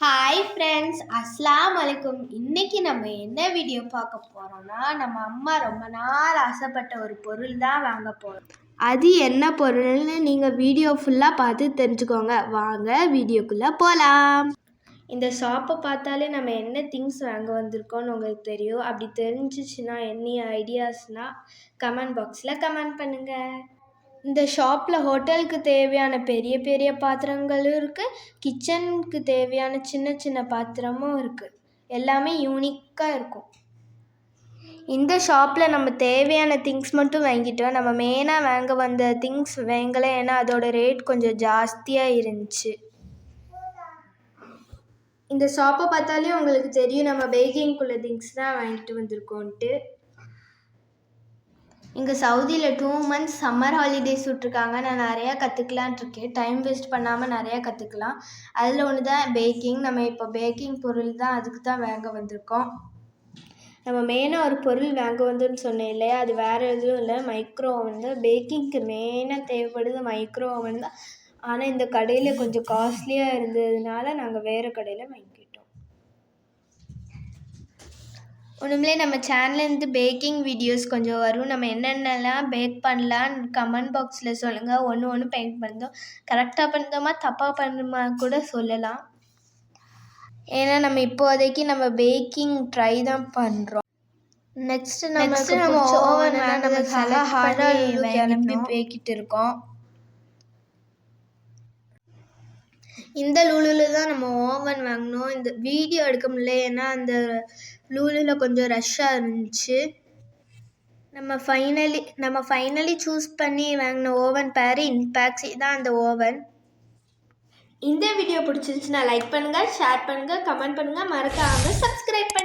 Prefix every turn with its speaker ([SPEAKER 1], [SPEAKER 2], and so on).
[SPEAKER 1] Hi friends அஸ்லாம் வலைக்கும் இன்னைக்கு நம்ம என்ன வீடியோ பார்க்க போறோம்னா நம்ம அம்மா ரொம்ப நாள் ஆசைப்பட்ட ஒரு பொருள் தான் வாங்க போறோம். அது என்ன பொருள்னு நீங்கள் வீடியோ ஃபுல்லாக பார்த்து தெரிஞ்சுக்கோங்க. வாங்க வீடியோக்குள்ளே போகலாம் இந்த ஷாப்பை பார்த்தாலே நம்ம என்ன திங்ஸ் வாங்க வந்திருக்கோம்னு உங்களுக்கு தெரியும். அப்படி தெரிஞ்சிச்சுன்னா என்ன ஐடியாஸ்னால் கமெண்ட் பாக்ஸில் கமெண்ட் பண்ணுங்கள் இந்த ஷாப்பில் ஹோட்டலுக்கு தேவையான பெரிய பெரிய பாத்திரங்களும் இருக்குது கிச்சனுக்கு தேவையான சின்ன சின்ன பாத்திரமும் இருக்குது எல்லாமே யூனிக்காக இருக்கும். இந்த ஷாப்பில் நம்ம தேவையான திங்ஸ் மட்டும் வாங்கிட்டோம். நம்ம மெயினாக வாங்க வந்த திங்ஸ் வாங்கலை. ஏன்னா அதோட ரேட் கொஞ்சம் ஜாஸ்தியாக இருந்துச்சு. இந்த ஷாப்பை பார்த்தாலே உங்களுக்கு தெரியும். நம்ம பேக்கிங்குள்ள திங்ஸ் தான் வாங்கிட்டு வந்திருக்கோன்ட்டு. இங்கே சவுதியில் டூ மந்த்ஸ் சம்மர் ஹாலிடேஸ் விட்ருக்காங்க நான் நிறையா கற்றுக்கலான் இருக்கேன் டைம் வேஸ்ட் பண்ணாமல் நிறையா கற்றுக்கலாம் அதில் ஒன்று தான் பேக்கிங் நம்ம இப்போ பேக்கிங் பொருள் தான் அதுக்கு தான் வாங்க வந்திருக்கோம். நம்ம மெயினாக ஒரு பொருள் வாங்க வந்தோம்னு சொன்னேன் இல்லையா? அது வேறு எதுவும் இல்லை. மைக்ரோ ஓவன் தான். பேக்கிங்க்கு மெயினாக தேவைப்படுது மைக்ரோ ஓவன் தான். ஆனால் இந்த கடையில் கொஞ்சம் காஸ்ட்லியாக இருந்ததுனால நாங்கள் வேறு கடையில் வாங்கிக்கிட்டோம். ஒன்றுமில்லே நம்ம சேனல்லேருந்து பேக்கிங் வீடியோஸ் கொஞ்சம் வரும். நம்ம என்னென்னலாம் பேக் பண்ணலான்னு கமெண்ட் பாக்ஸில் சொல்லுங்கள் ஒன்று ஒன்று பெயிண்ட் பண்ணோம் கரெக்டாக பண்ணோமா தப்பாக பண்ணுமா கூட சொல்லலாம். ஏன்னா நம்ம இப்போதைக்கு நம்ம பேக்கிங் ட்ரை தான் பண்ணுறோம் நெக்ஸ்ட் நெக்ஸ்ட் நம்ம ஓவன் நம்ம ஹார்டாக கிளம்பி பேக்கிட்டு இருக்கோம் இந்த லூலுல தான் நம்ம ஓவன் வாங்கினோம். இந்த வீடியோ எடுக்க முடியல. ஏன்னா அந்த லூலுல கொஞ்சம் ரஷ்ஷாக இருந்துச்சு. நம்ம ஃபைனலி நம்ம ஃபைனலி சூஸ் பண்ணி வாங்கின ஓவன் பேர் இன்பாக்ஸி தான் அந்த ஓவன். இந்த வீடியோ பிடிச்சிருந்துச்சுன்னா லைக் பண்ணுங்கள் ஷேர் பண்ணுங்கள் கமெண்ட் பண்ணுங்கள் மறக்காமல் சப்ஸ்கிரைப்